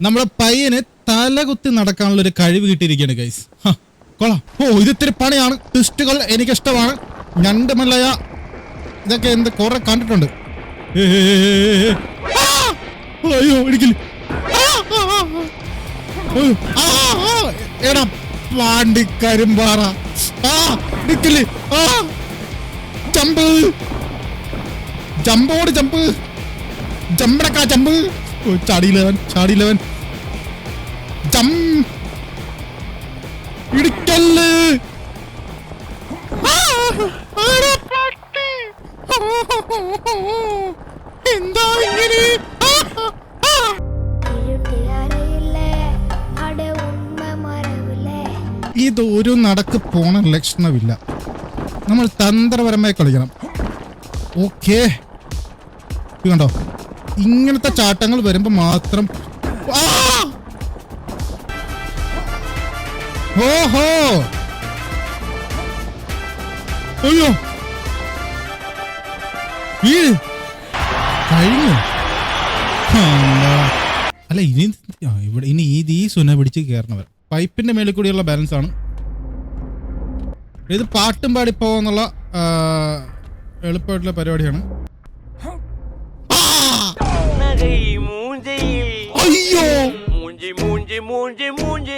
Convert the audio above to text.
നമ്മുടെ പയ്യന് തലകുത്തി നടക്കാനുള്ള ഒരു കഴിവ് കിട്ടിയിരിക്കുകയാണ് ഗൈസ് കൊള്ളാം. ഓ ഇത് ഇത്തിരി പണിയാണ്. ട്വിസ്റ്റുകൾ എനിക്കിഷ്ടമാണ്. ഞണ്ട് മല്ലയ. ഇതൊക്കെ എന്ത് കുറെ കണ്ടിട്ടുണ്ട്! അയ്യോ ആ. എടാ പാണ്ടി കരിമ്പാറ. ആ ആ. ജമ്പ്. ജമ്പോട് ജമ്പ്. ജമ്പടക്കാ ജമ്പ്. ചാടിയില്ലവൻ ചാടിയില്ലവൻ ജം ഇടിക്കല്ല് എന്താ ഇങ്ങനെ ഇത് ഇതൊരു നടക്ക് പോണ ലക്ഷണമില്ല. നമ്മൾ തന്ത്രപരമായി കളിക്കണം. ഓക്കേ കണ്ടോ? ഇങ്ങനത്തെ ചാട്ടങ്ങൾ വരുമ്പോ മാത്രം! ഓഹോ! അയ്യോ! വീഴ് കഴിഞ്ഞു? അല്ല ഇനി ഇവിടെ ഇനി ഇത് ഈ സുന പിടിച്ച് കയറണവർ പൈപ്പിന്റെ മേളിൽ കൂടിയുള്ള ബാലൻസ് ആണ്. ഇത് പാട്ടും പാടി പോവാന്നുള്ള എളുപ്പമായിട്ടുള്ള പരിപാടിയാണ്. மூஞ்சையில். ஐயோ. மூஞ்சி மூஞ்சி மூஞ்சி மூஞ்சி.